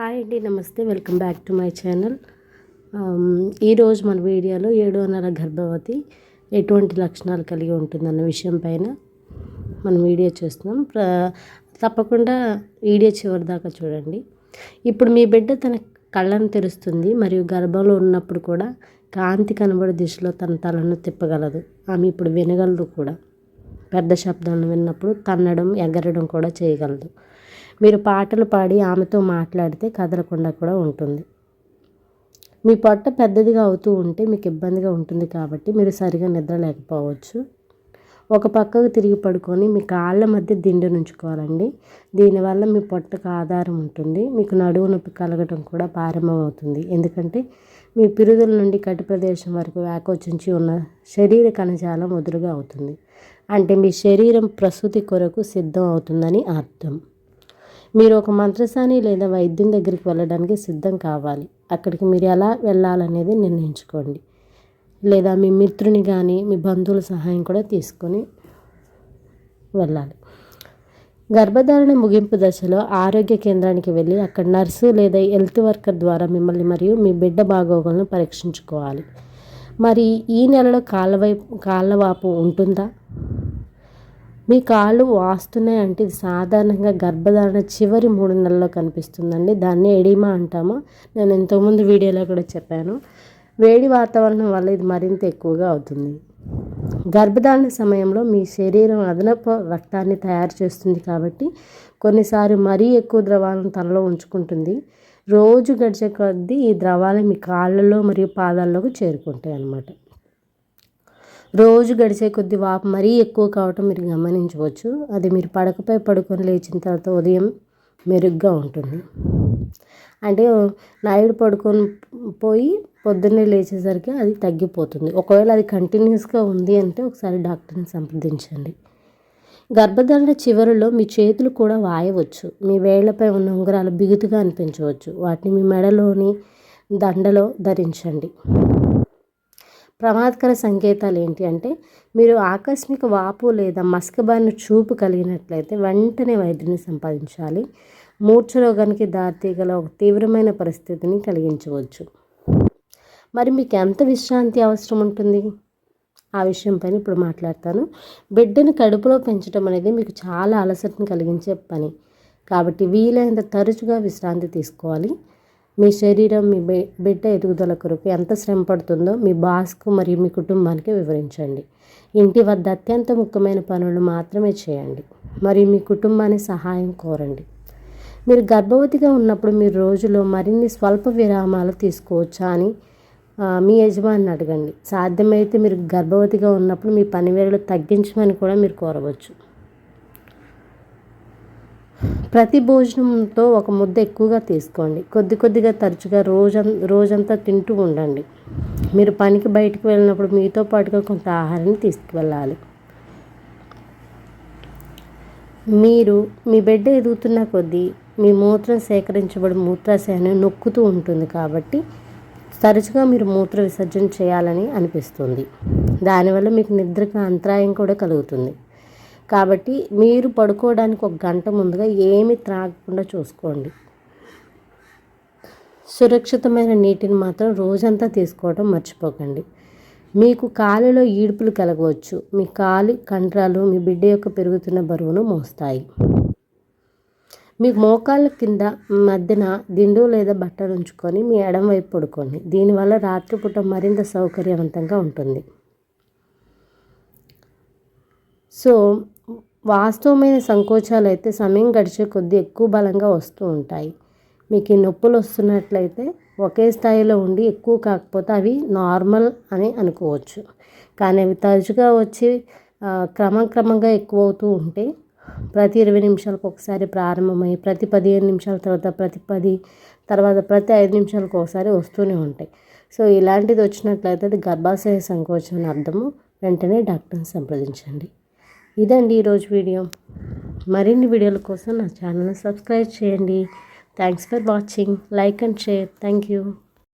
Hi అండి నమస్తే. Welcome back to my channel. ఈరోజు మన వీడియోలో ఏడో నెల గర్భవతి ఎటువంటి లక్షణాలు కలిగి ఉంటుందన్న విషయం పైన మనం వీడియో చేస్తున్నాం. తప్పకుండా వీడియో చివరి దాకా చూడండి. ఇప్పుడు మీ బిడ్డ తన కళ్ళను తెరుస్తుంది మరియు గర్భంలో ఉన్నప్పుడు కూడా కాంతి కనబడే దిశలో తన తలను తిప్పగలదు. ఆమె ఇప్పుడు వినగలదు కూడా. పెద్ద శబ్దాలను విన్నప్పుడు తన్నడం ఎగరడం కూడా చేయగలదు. మీరు పాటలు పాడి ఆమెతో మాట్లాడితే కదలకుండా కూడా ఉంటుంది. మీ పొట్ట పెద్దదిగా అవుతూ ఉంటే మీకు ఇబ్బందిగా ఉంటుంది కాబట్టి మీరు సరిగా నిద్ర లేకపోవచ్చు. ఒక పక్కకు తిరిగి పడుకొని మీ కాళ్ళ మధ్య దిండు నుంచుకోవాలండి. దీనివల్ల మీ పొట్టకు ఆధారం ఉంటుంది. మీకు నడువు నొప్పి కలగటం కూడా ప్రారంభమవుతుంది. ఎందుకంటే మీ పిరుదుల నుండి కటి ప్రదేశం వరకు వ్యాకోచించి ఉన్న శరీర కణజాలం వదులుగా అవుతుంది. అంటే మీ శరీరం ప్రసూతి కొరకు సిద్ధం అవుతుందని అర్థం. మీరు ఒక మంత్రసాని లేదా వైద్యం దగ్గరికి వెళ్ళడానికి సిద్ధం కావాలి. అక్కడికి మీరు ఎలా వెళ్ళాలనేది నిర్ణయించుకోండి. లేదా మీ మిత్రుని కానీ మీ బంధువుల సహాయం కూడా తీసుకొని వెళ్ళాలి. గర్భధారణ ముగింపు దశలో ఆరోగ్య కేంద్రానికి వెళ్ళి అక్కడ నర్సు లేదా హెల్త్ వర్కర్ ద్వారా మిమ్మల్ని మరియు మీ బిడ్డ బాగోగులను పరీక్షించుకోవాలి. మరి ఈ నెలలో కాళ్ళ వైపు కాళ్ళవాపు ఉంటుందా? మీ కాళ్ళు వాస్తున్నాయి అంటే ఇది సాధారణంగా గర్భధారణ చివరి మూడు నెలల్లో కనిపిస్తుందండి. దాన్ని ఎడిమా అంటాము. నేను ఇంతకుముందు వీడియోలో కూడా చెప్పాను. వేడి వాతావరణం వల్ల ఇది మరింత ఎక్కువగా అవుతుంది. గర్భధారణ సమయంలో మీ శరీరం అదనపు రక్తాన్ని తయారు చేస్తుంది కాబట్టి కొన్నిసార్లు మరీ ఎక్కువ ద్రవాలను తనలో ఉంచుకుంటుంది. రోజు గడిచే కొద్దీ ఈ ద్రవాలు మీ కాళ్ళలో మరియు పాదాల్లోకి చేరుకుంటాయి అన్నమాట రోజు గడిచే కొద్ది వాపు మరీ ఎక్కువ కావటం మీరు గమనించవచ్చు. అది మీరు పడకపై పడుకొని లేచిన తర్వాత ఉదయం మెరుగ్గా ఉంటుంది. అంటే నైట్ పడుకొని పోయి పొద్దున్నే లేచేసరికి అది తగ్గిపోతుంది. ఒకవేళ అది కంటిన్యూస్గా ఉంది అంటే ఒకసారి డాక్టర్ని సంప్రదించండి. గర్భధారణ చివరిలో మీ చేతులు కూడా వాయవచ్చు. మీ వేళ్ళపై ఉన్న ఉంగరాలు బిగుతుగా అనిపించవచ్చు. వాటిని మీ మెడలోని దండలో ధరించండి. ప్రమాదకర సంకేతాలు ఏంటి అంటే మీరు ఆకస్మిక వాపు లేదా మస్కబారిన చూపు కలిగినట్లయితే వెంటనే వైద్యుని సంపాదించాలి మూర్ఛ రోగానికి దారితీగల ఒక తీవ్రమైన పరిస్థితిని కలిగించవచ్చు. మరి మీకు ఎంత విశ్రాంతి అవసరం ఉంటుంది? ఆ విషయం పైన ఇప్పుడు మాట్లాడతాను. బిడ్డను కడుపులో పెంచడం అనేది మీకు చాలా అలసటను కలిగించే పని. కాబట్టి వీలైనంత తరచుగా విశ్రాంతి తీసుకోవాలి. మీ శరీరం మీ బిడ్డ ఎదుగుదల కొరకు ఎంత శ్రమ పడుతుందో మీ బాస్కు మరియు మీ కుటుంబానికి వివరించండి. ఇంటి వద్ద అత్యంత ముఖ్యమైన పనులు మాత్రమే చేయండి. మరియు మీ కుటుంబాన్ని సహాయం కోరండి. మీరు గర్భవతిగా ఉన్నప్పుడు మీరు రోజులో మరిన్ని స్వల్ప విరామాలు తీసుకోవచ్చా అని మీ యజమానిని అడగండి. సాధ్యమైతే మీరు గర్భవతిగా ఉన్నప్పుడు మీ పనివేళలు తగ్గించమని కూడా మీరు కోరవచ్చు. ప్రతి భోజనంతో ఒక ముద్ద ఎక్కువగా తీసుకోండి. కొద్ది కొద్దిగా తరచుగా రోజం రోజంతా తింటూ ఉండండి. మీరు పనికి బయటకు వెళ్ళినప్పుడు మీతో పాటుగా కొంత ఆహారాన్ని తీసుకువెళ్ళాలి. మీరు మీ బిడ్డ ఎదుగుతున్న కొద్దీ మీ మూత్రం సేకరించబడి మూత్రాశయాన్ని నొక్కుతూ ఉంటుంది కాబట్టి తరచుగా మీరు మూత్ర విసర్జన చేయాలని అనిపిస్తుంది. దానివల్ల మీకు నిద్రకు అంతరాయం కూడా కలుగుతుంది. కాబట్టి మీరు పడుకోవడానికి ఒక గంట ముందుగా ఏమి త్రాగకుండా చూసుకోండి. సురక్షితమైన నీటిని మాత్రం రోజంతా తీసుకోవడం మర్చిపోకండి. మీకు కాలులో ఈడుపులు కలగవచ్చు. మీ కాలు కండరాలు మీ బిడ్డ యొక్క పెరుగుతున్న బరువును మోస్తాయి. మీకు మోకాళ్ళ కింద మధ్యన దిండు లేదా బట్టలు ఉంచుకొని మీ ఎడం వైపు పడుకోండి. దీనివల్ల రాత్రిపూట మరింత సౌకర్యవంతంగా ఉంటుంది. సో వాస్తవమైన సంకోచాలు అయితే సమయం గడిచే కొద్దీ ఎక్కువ బలంగా వస్తూ ఉంటాయి. మీకు ఈ నొప్పులు వస్తున్నట్లయితే ఒకే స్థాయిలో ఉండి ఎక్కువ కాకపోతే అవి నార్మల్ అని అనుకోవచ్చు. కానీ అవి తరచుగా వచ్చి క్రమక్రమంగా ఎక్కువ అవుతూ ఉంటే ప్రతి ఇరవై నిమిషాలకు ఒకసారి ప్రారంభమై ప్రతి పదిహేను నిమిషాల తర్వాత ప్రతి పది తర్వాత ప్రతి ఐదు నిమిషాలకు ఒకసారి వస్తూనే ఉంటాయి. సో ఇలాంటిది వచ్చినట్లయితే అది గర్భాశయ సంకోచం అర్థము. వెంటనే డాక్టర్ని సంప్రదించండి. ఇదండి ఈరోజు వీడియో. మరిన్ని వీడియోల కోసం నా ఛానల్ని సబ్స్క్రైబ్ చేయండి. Thanks for watching like and share thank you